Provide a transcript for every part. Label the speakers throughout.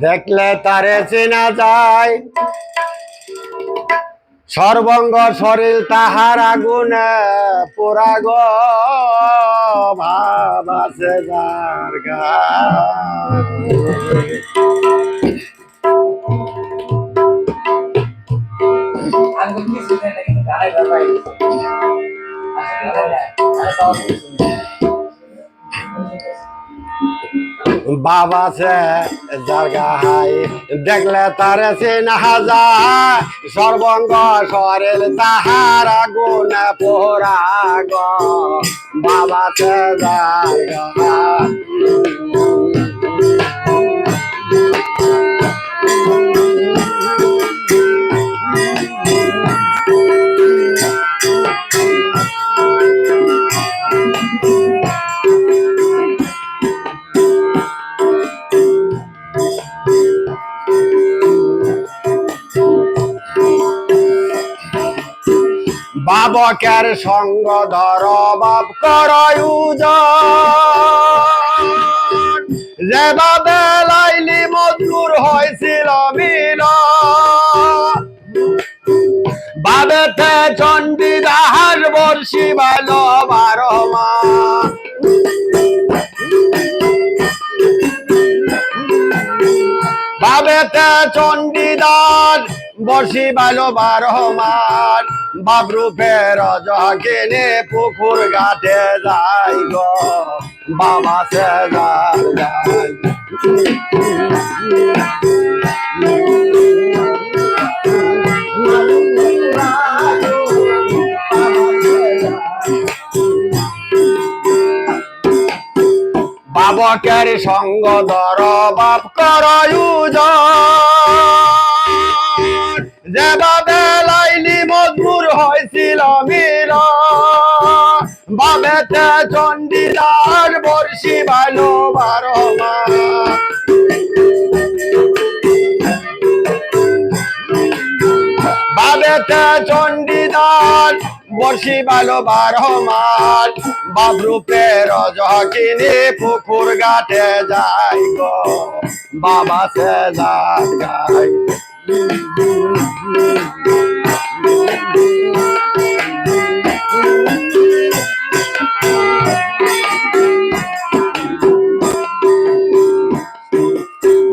Speaker 1: দেখলে তারে চেনা যায়। সর্বঙ্গ শরীর তাহার আগুনে পোড়াগ ভাব যার বাবা সে হাই। দেখলে তার চেনা যায় সর্বঙ্গ সরেল তাহার গুণ পোহরা বাবা সে জায়গায় বাবকের সঙ্গ ধর বাপ করয়ুজ যেভাবে লাইলি মজুর হয়েছিল মিল বাবেতে চণ্ডীদাহার বর্ষি ভালো বারো মা। বাবেতে চণ্ডীদার বসি ভালো বারো মার বাবরূপের জগিনে পুকুর ঘাটে যাই গো। বাবা সে যাই বাবকের সঙ্গ দর বাপ করয়ুজ যেভাবে লাইলি বাবেতে চণ্ডীদার বর্ষি ভালো বারো বাবেতে চণ্ডীদার বর্ষি ভালো বারো মাস বাবরূপের জকিনি পুকুর ঘাটে যাই গো। বাবা সে যাই।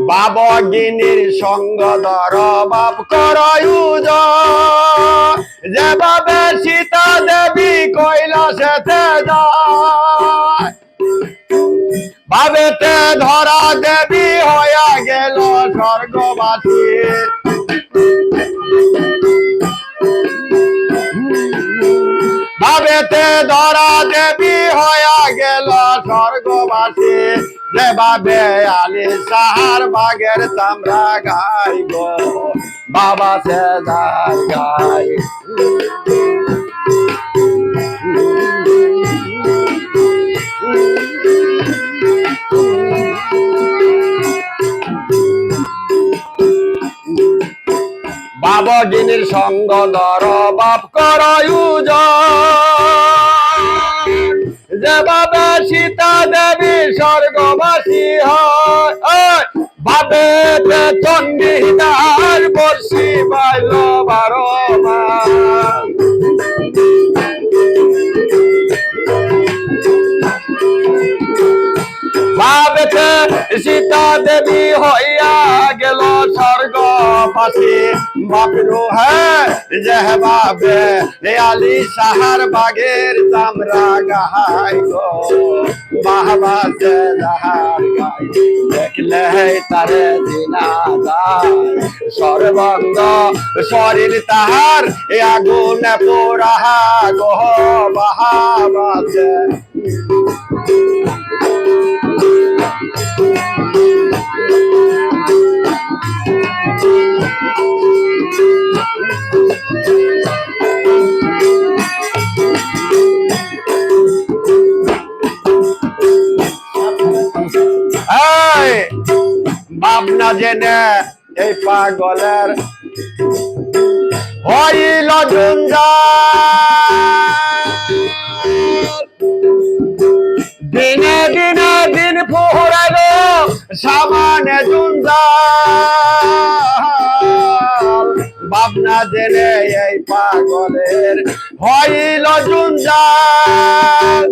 Speaker 1: গাই বাবগিনীর সঙ্গ ধর, বাপ করয়ুজ যেভাবে সীতা দেবী কৈলাসেতে যায়। ভাবেতে ধরা দেবী হইয়া গেল স্বর্গবাসী। ভাবেতে ধরা দেবী হইয়া গেল স্বর্গবাসী। যেভাবে আলি সাহার বাগের চামড়া গাই গো। বাবা সে গাই। বাবগিনীর সঙ্গ ধর, বাপ করয়ুজ। যেভাবে সীতা দেবী স্বর্গবাসী হয় ভাবে চণ্ডীদার বর্ষি বাইল বারো ভাবেতে সীতা দেবী হইয়া পাশে বাপরু হ্যাঁ যে বাবে আলি গাহাই গো বাহবা সে যাহার গাই দেখলে তারে দিনা যায় সর্বঙ্গ শরীর তাহার এ আগুন পোড়া গো বাহাবা এই ভাবনা জেনে এই পাগলের হইল দিনে দিনে দিন ফুরালো সামানে জুঞ্জাল। ভাবনা জেনে এই পাগলের হইল জুঞ্জাল।